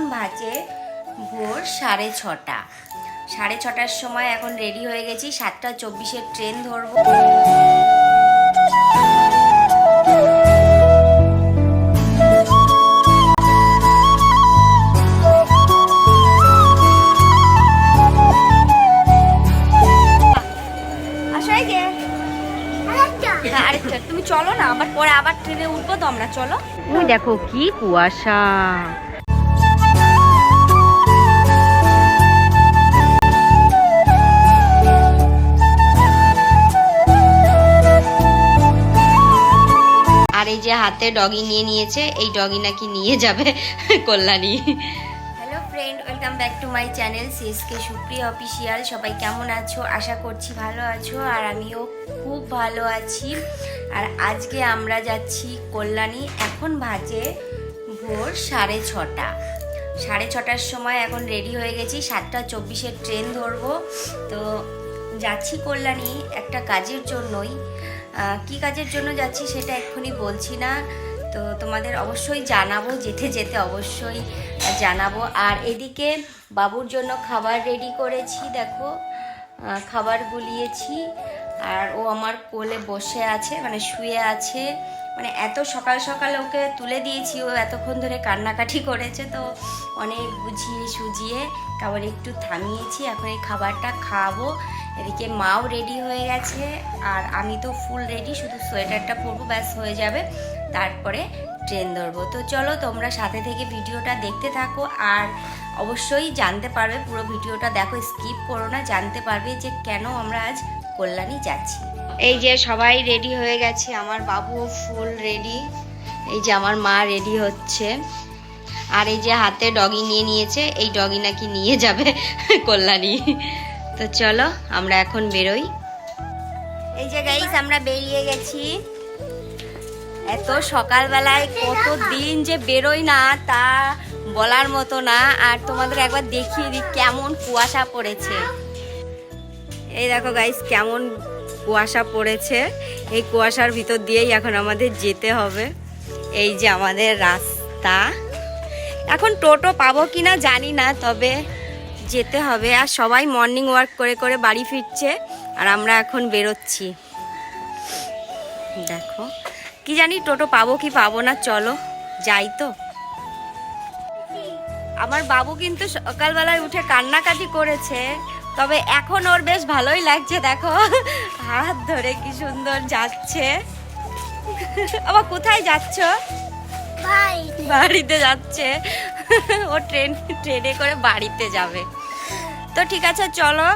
এখন বাজে ভোর সাড়ে ছটা। সাড়ে ছটার সময় এখন রেডি হয়ে গেছি, সাতটা চব্বিশের ট্রেন ধরবো। তুমি চলো না, আবার পরে আবার ট্রেনে উঠবো তো আমরা, চলো। ওই দেখো কি কুয়াশা। যে হাতে ডগি নিয়ে নিয়েছে, এই ডগি নাকি নিয়ে যাবে Kalyani. Hello friend, welcome back to my channel CSK Supriya official সবাই কেমন আছো? আশা করছি ভালো আছো, আর আমিও খুব ভালো আছি। আর আজকে আমরা যাচ্ছি কল্যাণী, এখন বাজে ভোর সাড়ে ছটা। সাড়ে ছটার সময় এখন রেডি হয়ে গেছি, সাতটা চব্বিশের ট্রেন ধরবো। তো যাচ্ছি কল্যাণী একটা কাজের জন্যই। কি কাজের জন্য যাচ্ছি সেটা এক্ষুনি বলছি না। তো তোমাদের অবশ্যই জানাব, যেতে যেতে অবশ্যই জানাব। আর এদিকে বাবুর জন্য খাবার রেডি করেছি, দেখো। খাবার গুলিয়েছি। আর ও আমার কোলে বসে আছে মানে শুয়ে আছে। মানে এত সকাল সকাল ওকে তুলে দিয়েছি, ও এতক্ষণ ধরে কান্নাকাটি করেছে তো অনেক বুঝিয়ে সুজিয়ে তারপরে একটু থামিয়েছি, এখন এই খাবারটা খাওয়াবো এদিকে মাও রেডি হয়ে গেছে, আর আমি তো ফুল রেডি শুধু সোয়েটারটা পরবো, ব্যাস হয়ে যাবে। তারপরে ট্রেন ধরবো। তো চলো, তোমরা সাথে থেকে ভিডিওটা দেখতে থাকো, আর অবশ্যই জানতে পারবে, পুরো ভিডিওটা দেখো স্কিপ করো না, জানতে পারবে যে কেন আমরা আজ কল্যাণী যাচ্ছি। এই যে সবাই রেডি হয়ে গেছে আমার বাবু ফুল রেডি এই যে আমার মা রেডি হচ্ছে। আর এই যে হাতে ডগি নিয়ে নিয়েছে এই ডগি নাকি নিয়ে যাবে কল্যাণী। তো চলো আমরা এখন বেরোই। এই যে গাইস আমরা বেরিয়ে গেছি। এত সকালবেলায় কত দিন যে বেরোই না তা বলার মতো না। আর তোমাদের একবার দেখিয়ে দিই কেমন কুয়াশা পড়েছে। এই দেখো গাইস কেমন কুয়াশা পড়েছে। এই কুয়াশার ভিতর দিয়েই এখন আমাদের যেতে হবে। এই যে আমাদের রাস্তা। এখন টোটো পাবো কি না জানি না, তবে যেতে হবে। আর সবাই মর্নিং ওয়ার্ক করে করে বাড়ি ফিরছে, আর আমরা এখন বেরোচ্ছি। দেখো, কি জানি টোটো পাবো কি পাবো না, চলো, যাই তো। আমার বাবু কিন্তু সকালবেলায় উঠে কান্নাকাটি করেছে। তবে এখন ওর বেশ ভালোই লাগছে দেখো। হাত ধরে কি সুন্দর যাচ্ছে। আবার কোথায় যাচ্ছ? বাড়িতে। যাচ্ছে। ও ট্রেন ট্রেনে করে বাড়িতে যাবে। তো ঠিক আছে চলো।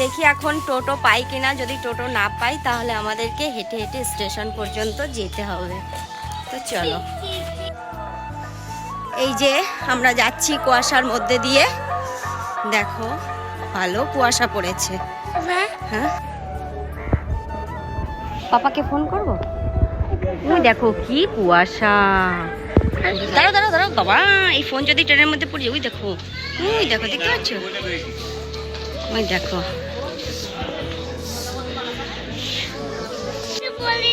দেখি এখন টোটো পাই কিনা। যদি টোটো না পাই তাহলে আমাদেরকে হেঁটে হেঁটে স্টেশন পর্যন্ত যেতে হবে। তো চলো। এই যে আমরা যাচ্ছি কুয়াশার মধ্যে দিয়ে। দেখো। ভালো কুয়াশা পড়েছে। হ্যাঁ? পাপাকে ফোন করব? ওই দেখো কি কুয়াশা। দাঁড়াও দাঁড়াও দাঁড়াও বাবা এই ফোন যদি ট্রেনের মধ্যে পড়ে ওই দেখো ওই দেখো দেখতে পাচ্ছ? ওই দেখো। বলে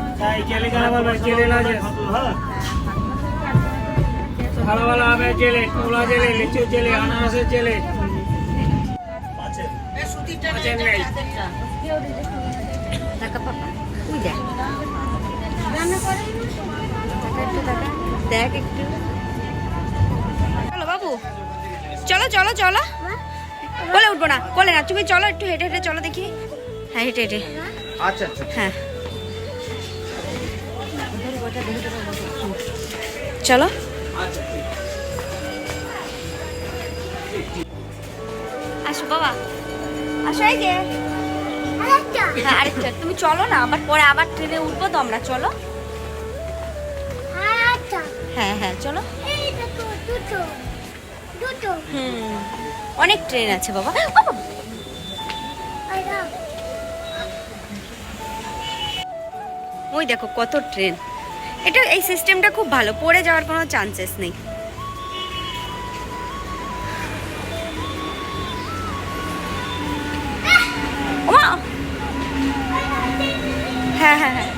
ভালো ভালো জেলে আনারসের দেখ। চলো বাবু। চলো চলো চলো। কোলে উঠবো না বলে না। তুমি চলো একটু হেঁটে হেঁটে চলো দেখি। হ্যাঁ হেঁটে হেঁটে। আচ্ছা।, আচ্ছা। হ্যাঁ। চলো। আসো বাবা। আসো এই যে। হ্যাঁ আরেকটা। তুমি চলো না আবার পরে আবার ট্রেনে উঠবো তো আমরা চলো হ্যাঁ হ্যাঁ চলো। এই দেখো দুটো। দুটো। হুম অনেক ট্রেন আছে বাবা। ওই দেখো কত ট্রেন। এটা এই সিস্টেমটা খুব ভালো। পড়ে যাওয়ার কোনো চান্সেস নেই! হ্যাঁ হ্যাঁ হ্যাঁ।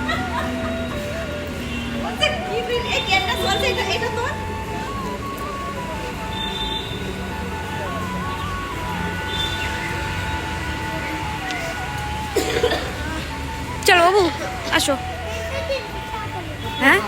চলো বাবু আসো। হ্যাঁ?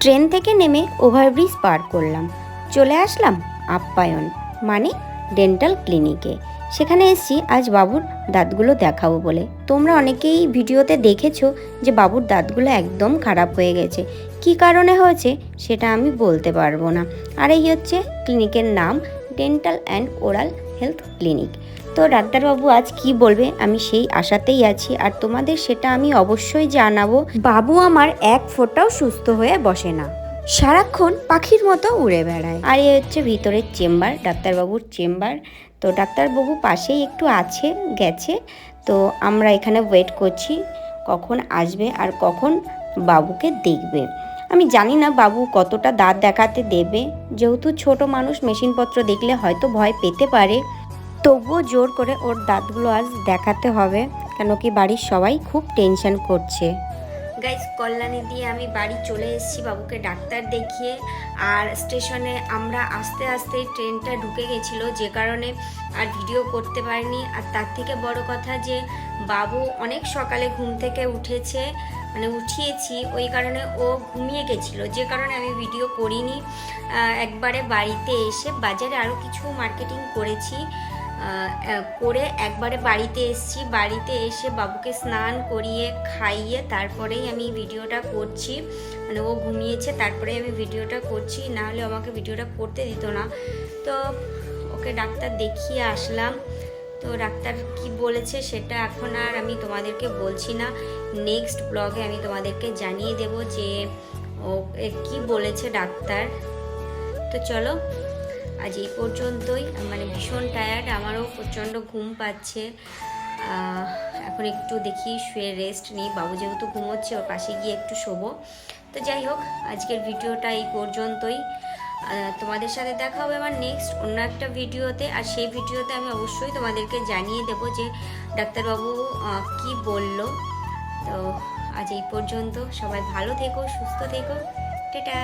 ট্রেন থেকে নেমে ওভারব্রিজ পার করলাম। চলে আসলাম আপ্যায়ন মানে ডেন্টাল ক্লিনিকে। সেখানে এসেছি আজ বাবুর দাঁতগুলো দেখাবো বলে। তোমরা অনেকেই ভিডিওতে দেখেছ যে বাবুর দাঁতগুলো একদম খারাপ হয়ে গেছে। কি কারণে হয়েছে সেটা আমি বলতে পারব না। আর এই হচ্ছে ক্লিনিকের নাম, dental and oral health clinic. তো ডাক্তারবাবু আজ কি বলবে? আমি সেই আশাতেই আছি। আর তোমাদের সেটা আমি অবশ্যই জানাব। বাবু আমার এক ফোঁটাও সুস্থ হয়ে বসে না। সারাক্ষণ পাখির মতো উড়ে বেড়ায়। আর এ হচ্ছে ভিতরের চেম্বার, ডাক্তারবাবুর চেম্বার। তো ডাক্তারবাবু পাশেই একটু আছে, গেছে। তো আমরা এখানে ওয়েট করছি, কখন আসবে আর কখন বাবুকে দেখবে। আমি জানি না বাবু কতটা দাঁত দেখাতে দেবে। যেহেতু ছোট মানুষ, মেশিনপত্র দেখলে হয়তো ভয় পেতে পারে। তবুও জোর করে ওর দাঁতগুলো আজ দেখাতে হবে, কেন কি বাড়ির সবাই খুব টেনশন করছে। গাইজ কল্যাণী দিয়ে আমি বাড়ি চলে এসেছি বাবুকে ডাক্তার দেখিয়ে, আর স্টেশনে আমরা আস্তে আস্তে ট্রেনটা ঢুকে গেছিল, যে কারণে আর ভিডিও করতে পারিনি। আর তার থেকে বড় কথা যে, বাবু অনেক সকালে ঘুম থেকে উঠেছে মানে উঠিয়েছি, ওই কারণে ও ঘুমিয়ে গেছিল। যে কারণে আমি ভিডিও করিনি। একবারে বাড়িতে এসে বাজারে আরও কিছু মার্কেটিং করেছি। করে একবারে বাড়িতে এসেছি। বাড়িতে এসে বাবুকে স্নান করিয়ে খাইয়ে তারপরেই আমি ভিডিওটা করছি। মানে ও ঘুমিয়েছে তারপরে আমি ভিডিওটা করছি। না হলে আমাকে ভিডিওটা করতে দিত না। তো ওকে ডাক্তার দেখিয়ে আসলাম। তো ডাক্তার কি বলেছে সেটা এখন আর আমি তোমাদেরকে বলছি না। নেক্সট ব্লগে আমি তোমাদেরকে জানিয়ে দেব যে ও কি বলেছে ডাক্তার। তো চলো আজ এই পর্যন্তই। মানে ভীষণ টায়ার্ড আমারও প্রচণ্ড ঘুম পাচ্ছে। এখন একটু দেখি, শুয়ে রেস্ট নিই। বাবু যেহেতু ঘুমোচ্ছে, ওর পাশে গিয়ে একটু শোবো। তো যাই হোক, আজকের ভিডিওটা এই পর্যন্তই। তোমাদের সাথে দেখা হবে আমার নেক্সট অন্য একটা ভিডিওতে আর সেই ভিডিওতে আমি অবশ্যই তোমাদেরকে জানিয়ে দেবো যে ডাক্তারবাবু কি বলল। তো আজ এই পর্যন্ত। সবাই ভালো থেকো, সুস্থ থেকো। টেটা!